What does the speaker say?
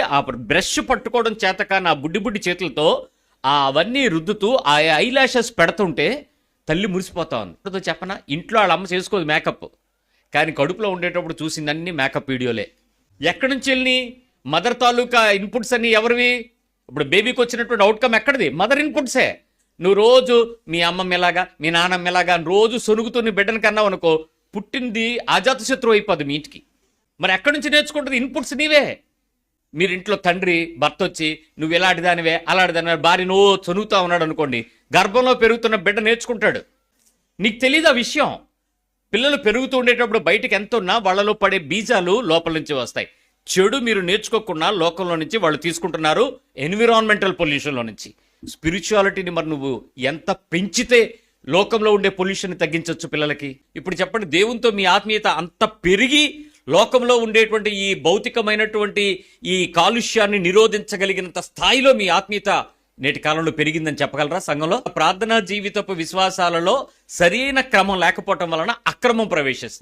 ఆ బ్రష్ పట్టుకోవడం చేతక నా బుడ్డి బుడ్డి చేతులతో ఆ అవన్నీ రుద్దుతూ ఆ ఐ లాషెస్ పెడుతుంటే తల్లి మురిసిపోతా ఉంది. చెప్పనా? ఇంట్లో వాళ్ళ అమ్మ చేసుకోదు మేకప్ కానీ కడుపులో ఉండేటప్పుడు చూసిందన్నీ మేకప్ వీడియోలే ఎక్కడి నుంచి వెళ్ళి మదర్ తాలూకా ఇన్పుట్స్ అన్ని ఎవరివి? ఇప్పుడు బేబీకి వచ్చినటువంటి అవుట్కమ్ ఎక్కడిది? మదర్ ఇన్పుట్సే నువ్వు రోజు మీ అమ్మమ్మ ఎలాగా మీ నాన్నమ్మ ఎలాగా రోజు సొనుగుతూ నీ బిడ్డని కన్నావు అనుకో పుట్టింది అజాత శత్రువు అయిపోద్ది మీ ఇంటికి. మరి ఎక్కడి నుంచి నేర్చుకుంటుంది? ఇన్పుట్స్ నీవే. మీరు ఇంట్లో తండ్రి భర్త వచ్చి నువ్వు ఇలాంటి దానివే అలాంటి దానివే భార్య నువ్వు చదువుతా ఉన్నాడు అనుకోండి గర్భంలో పెరుగుతున్న బిడ్డ నేర్చుకుంటాడు. నీకు తెలియదు ఆ విషయం? పిల్లలు పెరుగుతూ ఉండేటప్పుడు బయటకు ఎంత ఉన్నా వాళ్ళలో పడే బీజాలు లోపల నుంచి వస్తాయి. చెడు మీరు నేర్చుకోకుండా లోకంలో నుంచి వాళ్ళు తీసుకుంటున్నారు ఎన్విరాన్మెంటల్ పొల్యూషన్లో నుంచి. స్పిరిచువాలిటీని మరి నువ్వు ఎంత పెంచితే లోకంలో ఉండే పొల్యూషన్ తగ్గించవచ్చు పిల్లలకి? ఇప్పుడు చెప్పండి దేవునితో మీ ఆత్మీయత అంత పెరిగి లోకంలో ఉండేటువంటి ఈ భౌతికమైనటువంటి ఈ కాలుష్యాన్ని నిరోధించగలిగినంత స్థాయిలో మీ ఆత్మీయత నేటి కాలంలో పెరిగిందని చెప్పగలరా? సంఘంలో ప్రార్థనా జీవితపు విశ్వాసాలలో సరైన క్రమం లేకపోవటం వలన అక్రమం ప్రవేశిస్తుంది.